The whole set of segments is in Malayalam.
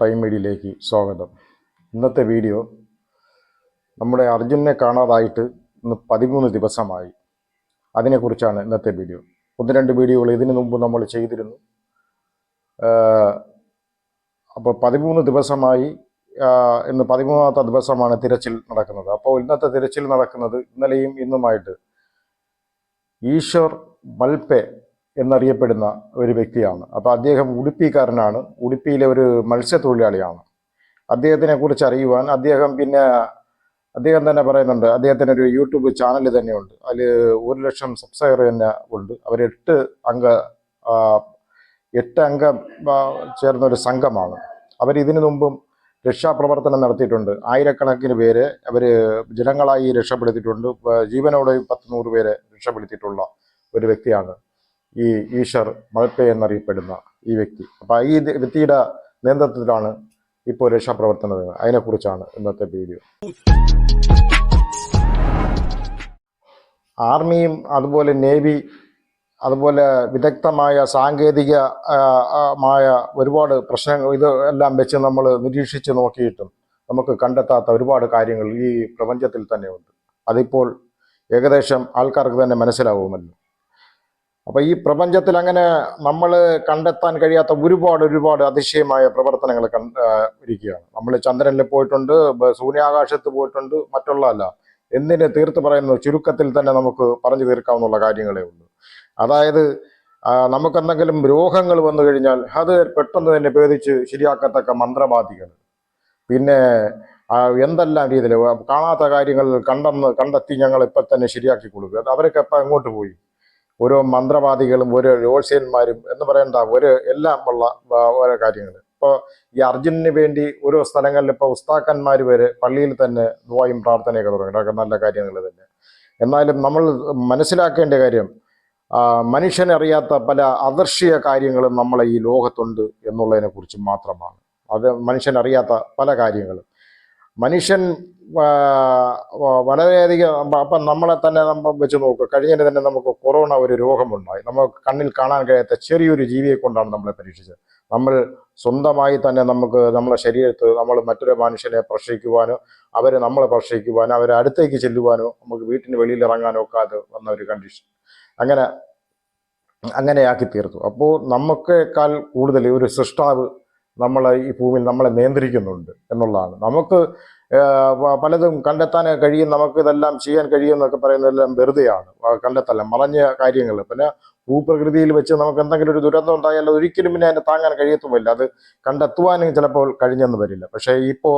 ടൈം മീഡിയയിലേക്ക് സ്വാഗതം. ഇന്നത്തെ വീഡിയോ നമ്മുടെ അർജുനെ കാണാതായിട്ട് ഇന്ന് പതിമൂന്ന് ദിവസമായി. അതിനെക്കുറിച്ചാണ് ഇന്നത്തെ വീഡിയോ. ഒന്ന് രണ്ട് വീഡിയോകൾ ഇതിനു മുമ്പ് നമ്മൾ ചെയ്തിരുന്നു. അപ്പോൾ പതിമൂന്ന് ദിവസമായി ഇന്ന് പതിമൂന്നാമത്തെ ദിവസമാണ് തിരച്ചിൽ നടക്കുന്നത്. അപ്പോൾ ഇന്നത്തെ തിരച്ചിൽ നടക്കുന്നത് ഇന്നലെയും ഇന്നുമായിട്ട് ഈശ്വർ മൽപെ എന്നറിയപ്പെടുന്ന ഒരു വ്യക്തിയാണ്. അപ്പോൾ അദ്ദേഹം ഉടുപ്പിക്കാരനാണ്. ഉടുപ്പിയിലെ ഒരു മത്സ്യത്തൊഴിലാളിയാണ്. അദ്ദേഹത്തിനെ കുറിച്ച് അറിയുവാൻ അദ്ദേഹം പിന്നെ അദ്ദേഹം തന്നെ പറയുന്നുണ്ട് അദ്ദേഹത്തിന് ഒരു യൂട്യൂബ് ചാനൽ തന്നെയുണ്ട്. അതിൽ ഒരു ലക്ഷം സബ്സ്ക്രൈബർ തന്നെ ഉണ്ട്. അവർ എട്ട് അംഗ എട്ട് അംഗം ചേർന്ന ഒരു സംഘമാണ്. അവർ ഇതിനു മുമ്പും രക്ഷാപ്രവർത്തനം നടത്തിയിട്ടുണ്ട്. ആയിരക്കണക്കിന് പേരെ അവർ ജനങ്ങളായി രക്ഷപ്പെടുത്തിയിട്ടുണ്ട്. ജീവനോടെയും ജീവനോടെ പത്ത് നൂറ് പേരെ രക്ഷപ്പെടുത്തിയിട്ടുള്ള ഒരു വ്യക്തിയാണ്. ഈ ഈശ്വർ മൽപ്പെ എന്നറിയപ്പെടുന്ന ഈ വ്യക്തി. അപ്പോൾ ഈ വ്യക്തിയുടെ നേതൃത്വത്തിലാണ് ഇപ്പോൾ രക്ഷാപ്രവർത്തനം അതിനെക്കുറിച്ചാണ് ഇന്നത്തെ വീഡിയോ. ആർമിയും അതുപോലെ നേവി അതുപോലെ വിദഗ്ധമായ സാങ്കേതിക ആ, ആ, മായ ഒരുപാട് പ്രശ്നങ്ങൾ ഇത് എല്ലാം വെച്ച് നമ്മൾ നിരീക്ഷിച്ച് നോക്കിയിട്ടും നമുക്ക് കണ്ടെത്താത്ത ഒരുപാട് കാര്യങ്ങൾ ഈ പ്രപഞ്ചത്തിൽ തന്നെയുണ്ട് അതിപ്പോൾ ഏകദേശം ആൾക്കാർക്ക് തന്നെ മനസ്സിലാവുമല്ലോ. അപ്പോൾ ഈ പ്രപഞ്ചത്തിൽ അങ്ങനെ നമ്മൾ കണ്ടെത്താൻ കഴിയാത്ത ഒരുപാട് ഒരുപാട് അതിശയമായ പ്രവർത്തനങ്ങൾ കണ്ട് ഇരിക്കുകയാണ്. നമ്മൾ ചന്ദ്രനിൽ പോയിട്ടുണ്ട് സൂര്യാകാശത്ത് പോയിട്ടുണ്ട് മറ്റുള്ളതല്ല. എന്തിനെ തീർത്ത് പറയുന്നു? ചുരുക്കത്തിൽ തന്നെ നമുക്ക് പറഞ്ഞു തീർക്കാവുന്ന കാര്യങ്ങളേ ഉള്ളൂ. അതായത് നമുക്കെന്തെങ്കിലും രോഗങ്ങൾ വന്നു കഴിഞ്ഞാൽ അത് പെട്ടെന്ന് തന്നെ ഭേദിച്ച് ശരിയാക്കത്തക്ക മന്ത്രവാദികൾ. പിന്നെ എന്തെല്ലാം രീതിയിൽ കാണാത്ത കാര്യങ്ങൾ കണ്ടെന്ന് കണ്ടെത്തി ഞങ്ങൾ ഇപ്പം തന്നെ ശരിയാക്കി കൊടുക്കുക അവരൊക്കെ ഇപ്പം എങ്ങോട്ട് പോയി? ഓരോ മന്ത്രവാദികളും ഓരോ രോഷ്യന്മാരും എന്ന് പറയേണ്ട ഒരു എല്ലാം ഉള്ള ഓരോ കാര്യങ്ങൾ. ഇപ്പോൾ ഈ അർജുനന് വേണ്ടി ഓരോ സ്ഥലങ്ങളിൽ ഇപ്പോൾ ഉസ്താക്കന്മാർ വരെ പള്ളിയിൽ തന്നെ ദുവായും പ്രാർത്ഥനയൊക്കെ തുടങ്ങി. അതൊക്കെ നല്ല കാര്യങ്ങൾ തന്നെ. എന്നാലും നമ്മൾ മനസ്സിലാക്കേണ്ട കാര്യം മനുഷ്യനറിയാത്ത പല അദർശീയ കാര്യങ്ങളും നമ്മളെ ഈ ലോകത്തുണ്ട് എന്നുള്ളതിനെ കുറിച്ച് മാത്രമാണ്. അത് മനുഷ്യനറിയാത്ത പല കാര്യങ്ങളും. മനുഷ്യൻ വളരെയധികം അപ്പ- നമ്മളെ തന്നെ നമ്മൾ വെച്ച് നോക്കുക കഴിഞ്ഞതിന് തന്നെ നമുക്ക് കൊറോണ ഒരു രോഗമുണ്ടായി. നമുക്ക് കണ്ണിൽ കാണാൻ കഴിയാത്ത ചെറിയൊരു ജീവിയെ കൊണ്ടാണ് നമ്മളെ പരീക്ഷിച്ചത്. നമ്മൾ സ്വന്തമായി തന്നെ നമുക്ക് നമ്മളെ ശരീരത്ത് നമ്മൾ മറ്റൊരു മനുഷ്യനെ പ്രശ്നിക്കുവാനോ അവരെ നമ്മളെ പ്രശ്നിക്കുവാനോ അവരെ അടുത്തേക്ക് ചെല്ലുവാനോ നമുക്ക് വീട്ടിന് വെളിയിൽ ഇറങ്ങാനോ ഒക്കാതെ വന്ന ഒരു കണ്ടീഷൻ അങ്ങനെ അങ്ങനെയാക്കി തീർത്തു. അപ്പോൾ നമുക്കേക്കാൾ കൂടുതൽ ഒരു സൃഷ്ടാവ് നമ്മളെ ഈ ഭൂമിയിൽ നമ്മളെ നിയന്ത്രിക്കുന്നുണ്ട് എന്നുള്ളതാണ്. നമുക്ക് പലതും കണ്ടെത്താൻ കഴിയും നമുക്ക് ഇതെല്ലാം ചെയ്യാൻ കഴിയും എന്നൊക്കെ പറയുന്നതെല്ലാം വെറുതെയാണ്. കണ്ടെത്തല്ല മറഞ്ഞ കാര്യങ്ങൾ പിന്നെ ഭൂപ്രകൃതിയിൽ വെച്ച് നമുക്ക് എന്തെങ്കിലും ഒരു ദുരന്തം ഉണ്ടായാൽ ഒരിക്കലും പിന്നെ അതിനെ താങ്ങാൻ കഴിയത്തുമില്ല. അത് കണ്ടെത്തുവാനും ചിലപ്പോൾ കഴിഞ്ഞെന്ന് വരില്ല. പക്ഷേ ഇപ്പോൾ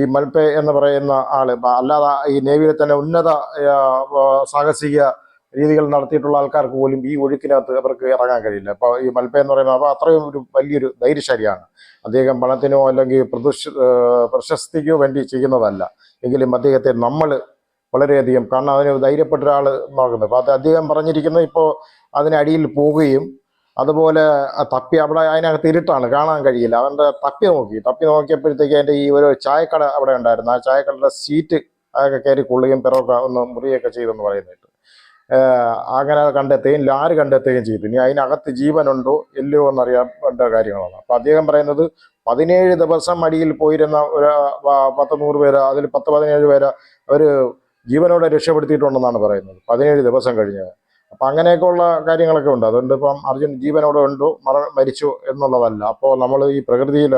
ഈ മൽപെ എന്ന് പറയുന്ന ആൾ അല്ലാതെ ഈ നേവിയിലെ തന്നെ ഉന്നത സാഹസിക രീതികൾ നടത്തിയിട്ടുള്ള ആൾക്കാർക്ക് പോലും ഈ ഒഴുക്കിനകത്ത് അവർക്ക് ഇറങ്ങാൻ കഴിയില്ല. അപ്പോൾ ഈ മൽപ്പ എന്ന് പറയുന്നത് അപ്പോൾ അത്രയും ഒരു വലിയൊരു ധൈര്യശാലിയാണ്. അദ്ദേഹം പണത്തിനോ അല്ലെങ്കിൽ പ്രതിഷ് പ്രശസ്തിക്കോ വേണ്ടി ചെയ്യുന്നതല്ല. എങ്കിലും അദ്ദേഹത്തെ നമ്മൾ വളരെയധികം കാരണം അതിന് ധൈര്യപ്പെട്ട ഒരാൾ നോക്കുന്നത് അപ്പോൾ അത് അദ്ദേഹം പറഞ്ഞിരിക്കുന്നത് ഇപ്പോൾ അതിനടിയിൽ പോവുകയും അതുപോലെ തപ്പി അവിടെ അതിനകത്ത് ഇരുട്ടാണ് കാണാൻ കഴിയില്ല. അവന്റെ തപ്പി നോക്കി. തപ്പി നോക്കിയപ്പോഴത്തേക്ക് അതിന്റെ ഈ ഒരു ചായക്കട അവിടെ ഉണ്ടായിരുന്നു. ആ ചായക്കടയുടെ സീറ്റ് അതൊക്കെ കയറി കൊള്ളുകയും പിറവൊക്കെ ഒന്ന് മുറിയൊക്കെ ചെയ്തെന്ന് പറയുന്നുണ്ട് അങ്ങനെ കണ്ടെത്തുകയും ലാര് കണ്ടെത്തുകയും ചെയ്തു. ഇനി അതിനകത്ത് ജീവനുണ്ടോ ഇല്ലയോ എന്നറിയാൻ വേണ്ട കാര്യങ്ങളാണ്. അപ്പൊ അദ്ദേഹം പറയുന്നത് പതിനേഴ് ദിവസം അടിയിൽ പോയിരുന്ന ഒരു പത്ത് നൂറ് പേര് അതിൽ പത്ത് പതിനേഴ് പേര് ഒരു ജീവനോടെ രക്ഷപ്പെടുത്തിയിട്ടുണ്ടെന്നാണ് പറയുന്നത്. പതിനേഴ് ദിവസം കഴിഞ്ഞ്. അപ്പൊ അങ്ങനെയൊക്കെയുള്ള കാര്യങ്ങളൊക്കെ ഉണ്ട്. അതുകൊണ്ട് ഇപ്പം അർജുൻ ജീവനോടെ ഉണ്ടോ മറ മരിച്ചു എന്നുള്ളതല്ല. അപ്പോൾ നമ്മൾ ഈ പ്രകൃതിയിൽ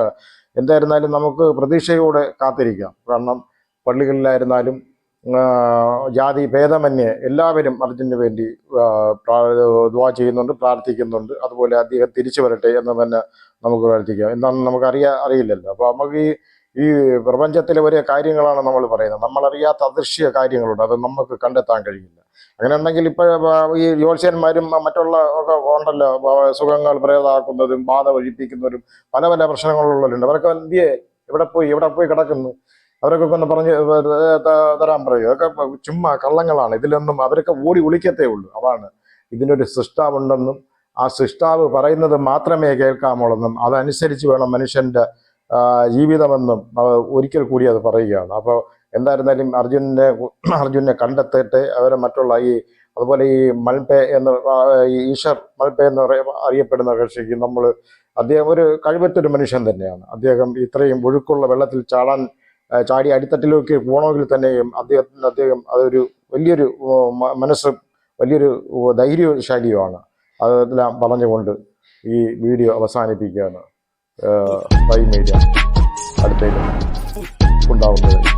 എന്തായിരുന്നാലും നമുക്ക് പ്രതീക്ഷയോടെ കാത്തിരിക്കാം. കാരണം പള്ളികളിലായിരുന്നാലും ജാതി ഭേദമന്യേ എല്ലാവരും അർജുന് വേണ്ടി ദുവാ ചെയ്യുന്നുണ്ട് പ്രാർത്ഥിക്കുന്നുണ്ട്. അതുപോലെ അദ്ദേഹം തിരിച്ചു വരട്ടെ എന്ന് തന്നെ നമുക്ക് പ്രാർത്ഥിക്കാം. എന്താണെന്ന് നമുക്ക് അറിയാ അറിയില്ലല്ലോ. അപ്പോൾ നമുക്ക് ഈ ഈ പ്രപഞ്ചത്തിലെ ഒരേ കാര്യങ്ങളാണ് നമ്മൾ പറയുന്നത്. നമ്മളറിയാത്ത അദൃശ്യ കാര്യങ്ങളുണ്ട്. അത് നമുക്ക് കണ്ടെത്താൻ കഴിയില്ല. അങ്ങനെ ഉണ്ടെങ്കിൽ ഇപ്പോൾ ഈ ജ്യോത്സ്യന്മാരും മറ്റുള്ള ഒക്കെ ഉണ്ടല്ലോ. സുഖങ്ങൾ പ്രേതാക്കുന്നതും ബാധ ഒഴിപ്പിക്കുന്നവരും പല പല പ്രശ്നങ്ങളുള്ളവരുണ്ട് അവരൊക്കെ എന്തിയെ? എവിടെ പോയി? എവിടെ പോയി കിടക്കുന്നു? അവരൊക്കെ ഒന്ന് പറഞ്ഞ് തരാൻ പറയും. അതൊക്കെ ചുമ്മാ കള്ളങ്ങളാണ്. ഇതിലൊന്നും അവരൊക്കെ ഓടി ഒളിക്കത്തേ ഉള്ളൂ. അതാണ് ഇതിനൊരു സൃഷ്ടാവുണ്ടെന്നും ആ സൃഷ്ടാവ് പറയുന്നത് മാത്രമേ കേൾക്കാമുള്ളെന്നും അതനുസരിച്ച് വേണം മനുഷ്യന്റെ ജീവിതമെന്നും ഒരിക്കൽ കൂടി അത് പറയുകയാണ്. അപ്പോൾ എന്തായിരുന്നാലും അർജുനെ അർജുനെ കണ്ടെത്തിയിട്ട് അവരെ മറ്റുള്ള ഈ അതുപോലെ ഈ മൽപേ എന്ന് ഈശ്വർ മൽപേ എന്ന് പറയ അറിയപ്പെടുന്ന കക്ഷിക്ക് നമ്മൾ അദ്ദേഹം ഒരു കഴിവറ്റൊരു മനുഷ്യൻ തന്നെയാണ്. അദ്ദേഹം ഇത്രയും ഒഴുക്കുള്ള വെള്ളത്തിൽ ചാടാൻ ചാടി അടിത്തട്ടിലേക്ക് പോകണമെങ്കിൽ തന്നെയും അദ്ദേഹത്തിന് അദ്ദേഹം അതൊരു വലിയൊരു മനസ്സ് വലിയൊരു ധൈര്യശാലിയുമാണ്. അതെല്ലാം പറഞ്ഞുകൊണ്ട് ഈ വീഡിയോ അവസാനിപ്പിക്കുകയാണ്. മീഡിയ അടുത്തേക്ക് ഉണ്ടാവുന്നത്.